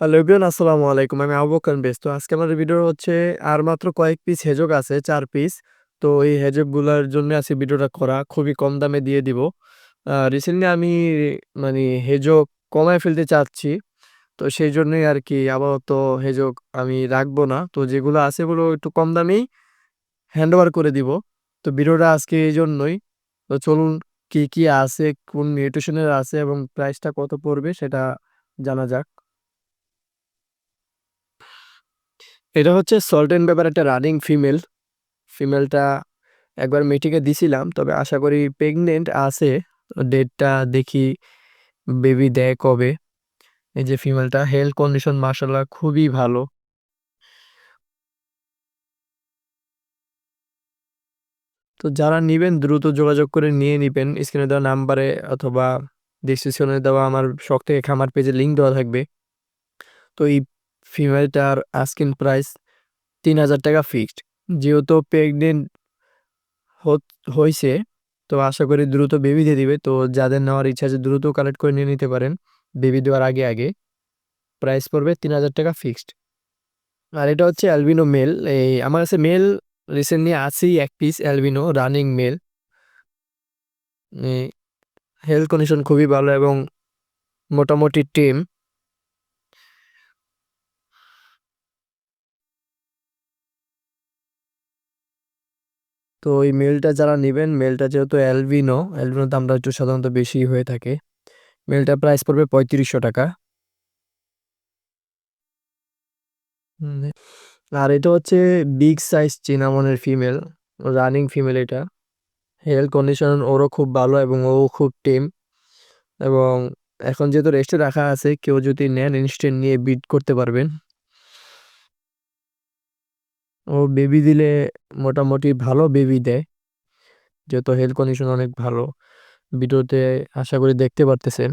Hello আসসালামু আলাইকুম। আমি আবু বকর বেশ তো আজকে আমাদের ভিডিও হচ্ছে আর মাত্র কয়েক পিস হেজক আছে, চার পিস তো এই হেজকগুলোর জন্য আছে ভিডিওটা করা, খুবই কম দামে দিয়ে দিব। রিসেন্টলি আমি মানে হেজক কমায় ফেলতে চাচ্ছি। তো সেই জন্যই আর কি আপাতত হেজক আমি রাখব না। তো যেগুলো আছে এগুলো একটু কম দামেই হ্যান্ড ওভার করে দিব। তো ভিডিওটা আজকে এই জন্যই। তো চলুন কি কি আছে, কোন নিউট্রিশনের আছে এবং প্রাইসটা কত পড়বে সেটা জানা যাক। এটা হচ্ছে সল্ট অ্যান্ড পেপার একটা রানিং ফিমেল ফিমেলটা একবার মিটিংয়ে দিছিলাম, তবে আশা করি প্রেগনেন্ট আছে। ডেটটা দেখি বেবি দেয় কবে। এই যে ফিমেলটা হেলথ কন্ডিশন মার্শাল্লাহ খুবই ভালো। তো যারা নেবেন, দ্রুত যোগাযোগ করে নিয়ে নেবেন। স্ক্রিনে দেওয়া নাম্বারে অথবা ডিসক্রিপশনে দেওয়া আমার শখ থেকে খামার পেজে লিঙ্ক দেওয়া থাকবে। তো এই ফিমেলটার আস্কিন প্রাইস তিন হাজার টাকা ফিক্সড। যেহেতু প্রেগনেন্ট হয়েছে তো আশা করি দ্রুত বেবি দিয়ে দিবে। তো যাদের নেওয়ার ইচ্ছা আছে দ্রুত কালেক্ট করে নিয়ে নিতে পারেন। বেবি দেওয়ার আগে আগে। প্রাইস পড়বে তিন হাজার টাকা ফিক্সড। আর এটা হচ্ছে অ্যালবিনো মেল। এই, আমার কাছে মেল রিসেন্টলি আছেই এক piece albino, running male. Health condition খুবই ভালো এবং মোটামুটি টিম। তো এই মেলটা যারা নেবেন মেলটা যেহেতু অ্যালবিনো অ্যালবিনো দামটা একটু সাধারণত বেশি হয়ে থাকে। মেলটা প্রাইস পড়বে পঁয়ত্রিশশো টাকা। আর এটা হচ্ছে বিগ সাইজ চিনামনের ফিমেল রানিং ফিমেল এটা। হেলথ কন্ডিশন ওরও খুব ভালো এবং ও খুব টিম এবং এখন যেহেতু রেস্টে রাখা আছে, কেউ যদি নেন ইনস্ট্যান্ট নিয়ে বিট করতে পারবেন। ও বেবি দিলে মোটামুটি ভালো বেবি দেয়। যেহেতু হেলথ কন্ডিশন অনেক ভালো। ভিডিওতে আশা করি দেখতে পারতেছেন।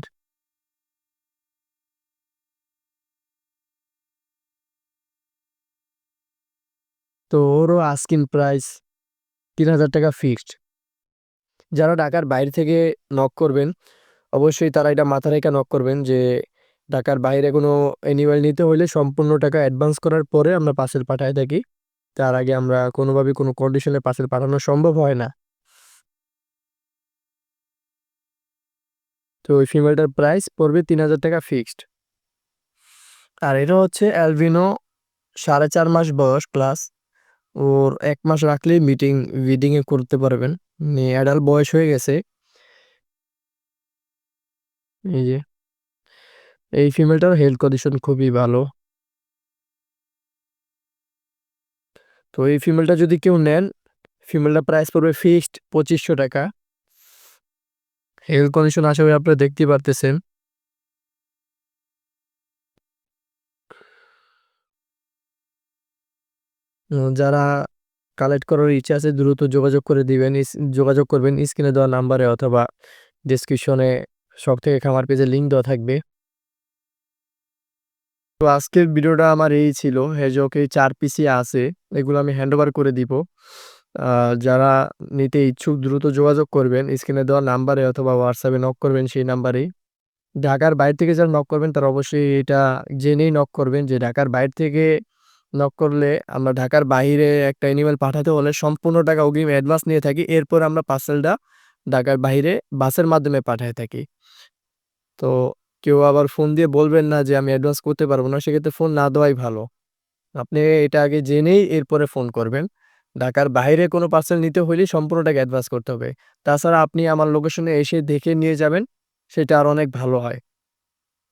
তো ওরও আস্কিন প্রাইস তিন হাজার টাকা ফিক্সড যারা ঢাকার বাইরে থেকে নক করবেন, অবশ্যই তারা এটা মাথা রেখে নক করবেন যে ঢাকার বাইরে কোনো অ্যানিমেল নিতে হলে সম্পূর্ণ টাকা অ্যাডভান্স করার পরে আমরা পার্সেল পাঠায় থাকি। তার আগে আমরা কোনোভাবে কোনো কন্ডিশনে পার্সেল পাঠানো সম্ভব হয় না। তো ওই ফিমেলটার প্রাইস পড়বে তিন হাজার টাকা ফিক্সড আর এটা হচ্ছে অ্যালভিনো সাড়ে চার মাস বয়স প্লাস ওর এক মাস রাখলেই মিটিং এ করতে পারবেন। অ্যাডাল্ট বয়স হয়ে গেছে। এই যে। এই ফিমেলটার হেলথ কন্ডিশন খুবই ভালো। তো এই ফিমেলটা যদি কেউ নেন ফিমেলটা প্রাইস পড়বে ফিক্সড পঁচিশশো টাকা। হেলথ কন্ডিশন আশা করি আপনারা দেখতে পারতেছেন। যারা কালেক্ট করার ইচ্ছা আছে, দ্রুত যোগাযোগ করে দিবেন। যোগাযোগ করবেন স্ক্রিনে দেওয়া নাম্বারে অথবা ডিসক্রিপশনে শখ থেকে খামার পেজে লিঙ্ক দেওয়া থাকবে। তো আজকের ভিডিওটা আমার এই ছিল। হেজক চার পিসি আছে, এগুলো আমি হ্যান্ড ওভার করে দিব। যারা নিতে ইচ্ছুক দ্রুত যোগাযোগ করবেন স্ক্রিনে দেওয়া নাম্বারে অথবা হোয়াটসঅ্যাপে নক করবেন সেই নাম্বারেই ঢাকার বাইরে থেকে যারা নক করবেন, তারা অবশ্যই এটা জেনেই নক করবেন যে ঢাকার বাইরে থেকে নক করলে আমরা ঢাকার বাইরে একটা অ্যানিমেল পাঠাতে হলে সম্পূর্ণ টাকা অগ্রিম অ্যাডভান্স নিয়ে থাকি। এরপর আমরা পার্সেলটা ঢাকার বাইরে বাসের মাধ্যমে পাঠায় থাকি। তো কেউ আবার ফোন দিয়ে বলবেন না যে, আমি অ্যাডভান্স করতে পারব না। সেক্ষেত্রে ফোন না দেওয়াই ভালো। আপনি এটা আগে জেনেই এরপরে ফোন করবেন। ঢাকার বাইরে কোনো পার্সেল নিতে হলে সম্পূর্ণটাকে অ্যাডভান্স করতে হবে। তাছাড়া আপনি আমার লোকেশনে এসে দেখে নিয়ে যাবেন, সেটা আর অনেক ভালো হয়।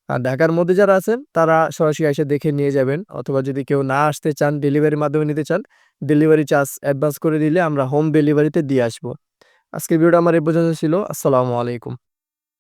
আর ঢাকার মধ্যে যারা আছেন, তারা সরাসরি এসে দেখে নিয়ে যাবেন। অথবা যদি কেউ না আসতে চান ডেলিভারির মাধ্যমে নিতে চান ডেলিভারি চার্জ অ্যাডভান্স করে দিলে আমরা হোম ডেলিভারিতে দিয়ে আসব। আজকের ভিডিওটা আমার এই পর্যন্ত ছিল। আসসালামু আলাইকুম।